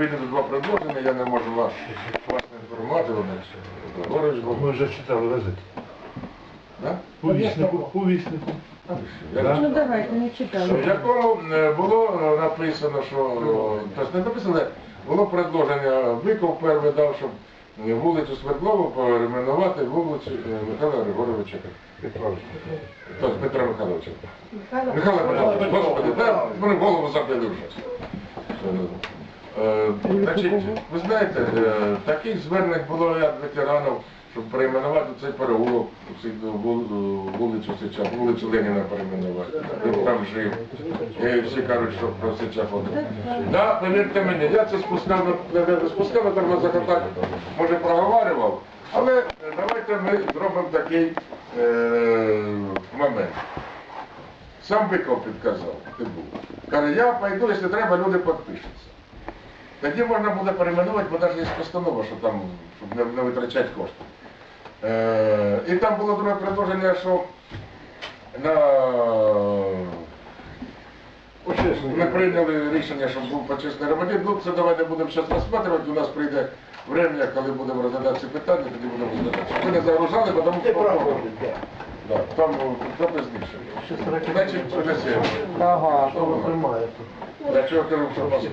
вийдуть два предложення, я не можу вас, вас не інформувати. Ми вже читали газеті. Да? У віснику, у віснику. Я Ну давайте, не читали. В якому е, було е, написано, що е, тобто не написано, було предложення, Биков перший дав, щоб е, вулицю Свердлову перейменувати вулицю е, Михайла Григоровича. Петрович. Тобто Петра Михайловича. Михайло, Михайло Петрович, господи, та мене голову забили вже. Е, Значить, ви знаєте, е, таких звернень було як ветеранів, щоб перейменувати цей переулок, вулицю Сича, вулицю Леніна перейменувати. Він там жив. І всі кажуть, що про Сича ходив. Да, повірте мені, я це спускав, на- спускав на тормозах так, може проговарював, але е, давайте ми зробимо такий е, момент. Сам Биков підказав, ти був. Каже, я пойду, якщо треба, люди підпишуться. Тоді можна буде перейменувати, бо навіть є постанова, що там, щоб не, не витрачати кошти. Е, і там було друге предложення, що на... ми прийняли рішення, щоб був почесний громадян. Ну, це давай не будемо зараз розглядати, у нас прийде время, коли будемо розглядати ці питання, тоді будемо розглядати. Щоб ви не загружали, бо тому що... Да, там ну, то пізніше. Значить, принесемо. Ага, Що воно? приймає. Для чого кажу, що вас?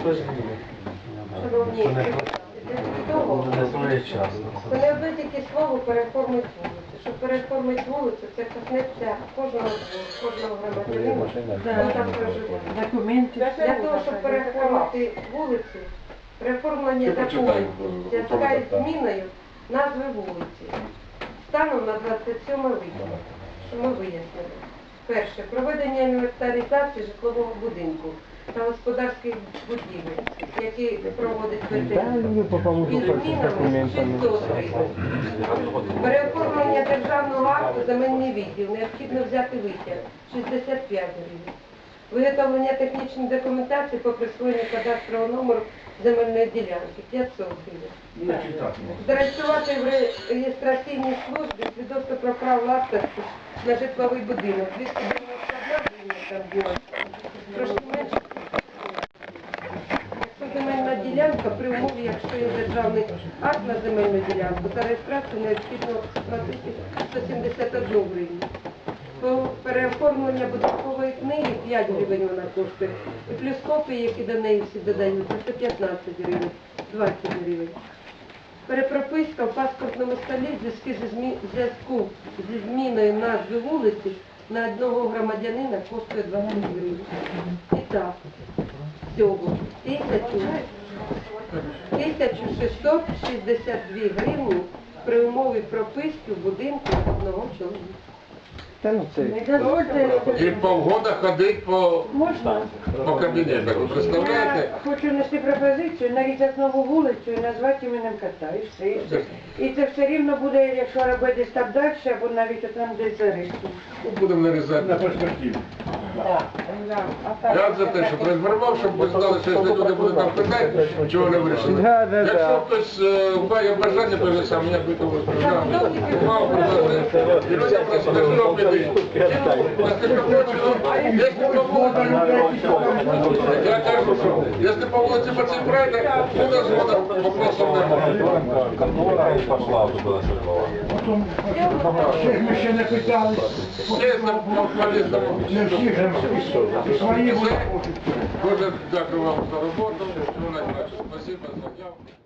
Шановні, для того, Не своєчасно. це не одне тільки слово переформити вулицю. Щоб переформити вулицю, це коснеться кожного, кожного громадянина, хто там проживає. Документи. Для того, щоб переформити вулицю, переформлення е, зв'язка із зміною назви вулиці. Станом на 27 липня, що ми вияснили. Перше, проведення інвентаризації житлового будинку та господарських будівель, які проводить ветеран. Із змінами 600 гривень. Переоформлення державного акту земельний відділ необхідно взяти витяг 65 гривень. Виготовлення технічної документації по присвоєнню кадастрового номеру земельної ділянки 500 гривень. Зареєструвати в реєстраційній службі свідоцтво про право власності на житловий будинок 291 гривня там було. Ділянка при умові, якщо є державний акт на земельну ділянку, та реєстрацію необхідно платити 171 гривню. По переоформлення будинкової книги 5 гривень вона коштує. І плюс копії, які до неї всі додаються, 115 гривень, 20 гривень. Перепрописка в паспортному столі в зв'язку зі зміною назви вулиці на одного громадянина коштує 20 гривень. І так, всього 1000 1662 гривні при умові прописки в будинку одного чоловіка. Не дозвольте. І півгода ходить по, Можна? по кабінетах. Ви представляєте? Я хочу внести пропозицію нарізати нову вулицю і назвати іменем кота. І все. І, все. і це все рівно буде, якщо робити десь там далі, або навіть там десь за. Ну, Будемо нарізати. На перспективу. Я за те, що розвернув, щоб ви знали, що якщо люди будуть там питати, чого не вирішили. Якщо хтось е, має бажання, то сам мене битого розповідав. Мав предложення. І людям просто не жив піди. Якщо по вулиці, я кажу, що якщо по вулиці по цій пройде, буде згода, вопросов немає. Всіх ми ще не питали. Все там полізному. Не всіх же свої Дуже дякую вам за роботу. Спасибо за заявку.